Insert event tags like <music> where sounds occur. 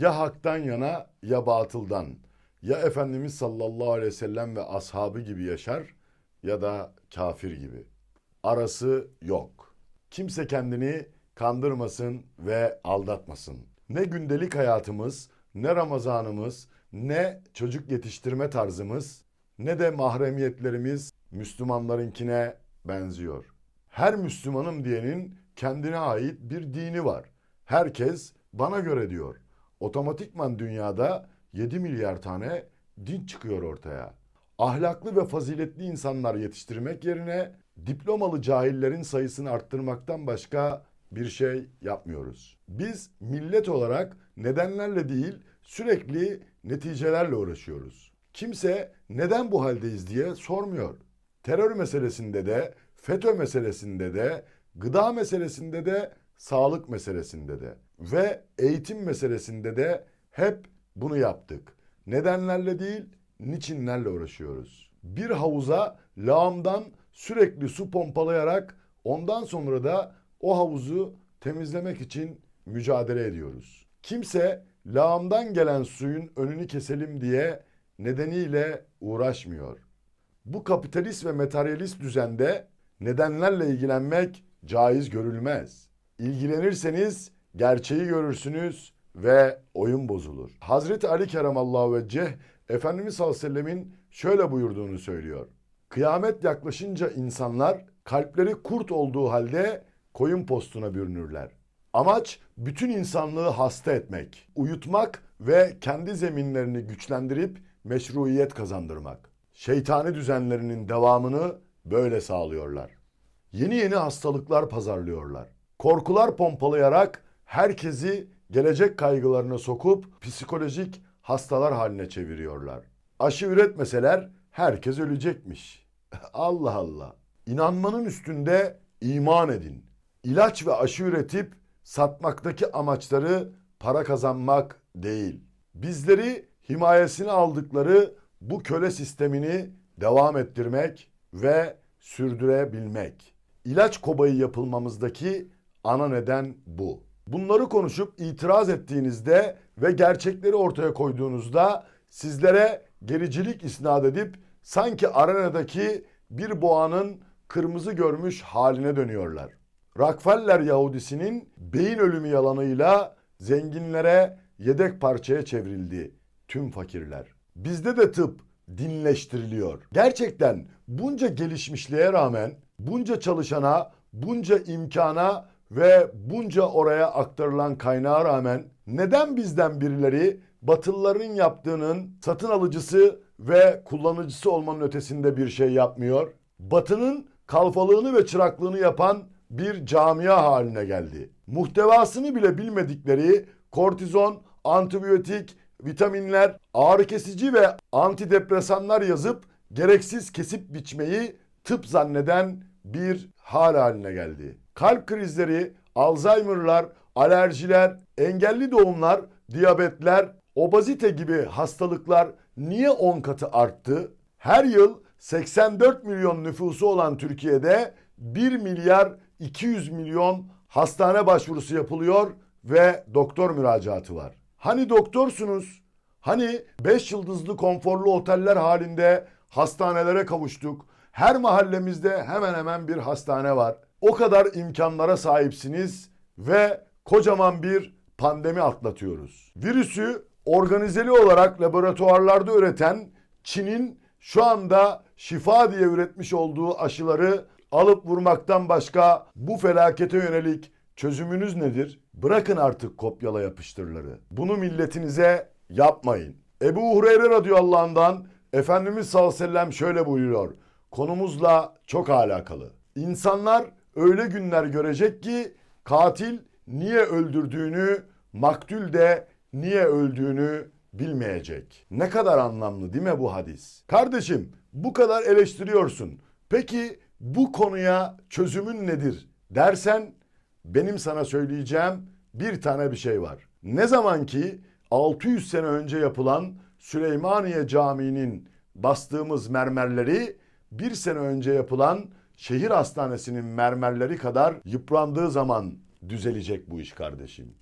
Ya haktan yana ya batıldan. Ya Efendimiz sallallahu aleyhi ve sellem ve ashabı gibi yaşar ya da kafir gibi. Arası yok. Kimse kendini kandırmasın ve aldatmasın. Ne gündelik hayatımız, ne Ramazanımız, ne çocuk yetiştirme tarzımız, ne de mahremiyetlerimiz Müslümanlarınkine benziyor. Her Müslümanım diyenin kendine ait bir dini var. Herkes bana göre diyor. Otomatikman dünyada 7 milyar tane din çıkıyor ortaya. Ahlaklı ve faziletli insanlar yetiştirmek yerine diplomalı cahillerin sayısını arttırmaktan başka bir şey yapmıyoruz. Biz millet olarak nedenlerle değil sürekli neticelerle uğraşıyoruz. Kimse neden bu haldeyiz diye sormuyor. Terör meselesinde de, FETÖ meselesinde de, gıda meselesinde de, sağlık meselesinde de ve eğitim meselesinde de hep bunu yaptık. Nedenlerle değil, niçinlerle uğraşıyoruz. Bir havuza lağımdan sürekli su pompalayarak ondan sonra da o havuzu temizlemek için mücadele ediyoruz. Kimse lağımdan gelen suyun önünü keselim diye nedeniyle uğraşmıyor. Bu kapitalist ve materyalist düzende nedenlerle ilgilenmek caiz görülmez. İlgilenirseniz gerçeği görürsünüz ve oyun bozulur. Hazreti Ali Keremallahu Vecceh Efendimiz sallallahu aleyhi ve sellemin şöyle buyurduğunu söylüyor. Kıyamet yaklaşınca insanlar kalpleri kurt olduğu halde koyun postuna bürünürler. Amaç bütün insanlığı hasta etmek, uyutmak ve kendi zeminlerini güçlendirip meşruiyet kazandırmak. Şeytani düzenlerinin devamını böyle sağlıyorlar. Yeni yeni hastalıklar pazarlıyorlar. Korkular pompalayarak herkesi gelecek kaygılarına sokup psikolojik hastalar haline çeviriyorlar. Aşı üretmeseler herkes ölecekmiş. <laughs> Allah Allah. İnanmanın üstünde iman edin. İlaç ve aşı üretip satmaktaki amaçları para kazanmak değil. Bizleri himayesine aldıkları bu köle sistemini devam ettirmek ve sürdürebilmek. İlaç kobayı yapılmamızdaki ana neden bu. Bunları konuşup itiraz ettiğinizde ve gerçekleri ortaya koyduğunuzda sizlere gericilik isnat edip sanki arenadaki bir boğanın kırmızı görmüş haline dönüyorlar. Rockefeller Yahudisinin beyin ölümü yalanıyla zenginlere yedek parçaya çevrildi tüm fakirler. Bizde de tıp dinleştiriliyor. Gerçekten bunca gelişmişliğe rağmen bunca çalışana, bunca imkana ve bunca oraya aktarılan kaynağa rağmen neden bizden birileri Batılıların yaptığının satın alıcısı ve kullanıcısı olmanın ötesinde bir şey yapmıyor? Batının kalfalığını ve çıraklığını yapan bir camia haline geldi. Muhtevasını bile bilmedikleri kortizon, antibiyotik, vitaminler, ağrı kesici ve antidepresanlar yazıp gereksiz kesip biçmeyi tıp zanneden bir hal haline geldi. Kalp krizleri, Alzheimer'lar, alerjiler, engelli doğumlar, diyabetler, obezite gibi hastalıklar niye 10 katı arttı? Her yıl 84 milyon nüfusu olan Türkiye'de 1 milyar 200 milyon hastane başvurusu yapılıyor ve doktor müracaatı var. Hani doktorsunuz? Hani 5 yıldızlı konforlu oteller halinde hastanelere kavuştuk. Her mahallemizde hemen hemen bir hastane var. O kadar imkanlara sahipsiniz ve kocaman bir pandemi atlatıyoruz. Virüsü organizeli olarak laboratuvarlarda üreten Çin'in şu anda şifa diye üretmiş olduğu aşıları alıp vurmaktan başka bu felakete yönelik çözümünüz nedir? Bırakın artık kopyala yapıştırları. Bunu milletinize yapmayın. Ebu Hureyre radıyallahu anh'dan Efendimiz sallallahu aleyhi ve sellem şöyle buyuruyor. Konumuzla çok alakalı. İnsanlar öyle günler görecek ki katil niye öldürdüğünü, maktul de niye öldüğünü bilmeyecek. Ne kadar anlamlı değil mi bu hadis? Kardeşim bu kadar eleştiriyorsun. Peki bu konuya çözümün nedir dersen benim sana söyleyeceğim bir tane bir şey var. Ne zaman ki 600 sene önce yapılan Süleymaniye Camii'nin bastığımız mermerleri bir sene önce yapılan şehir hastanesinin mermerleri kadar yıprandığı zaman düzelecek bu iş kardeşim.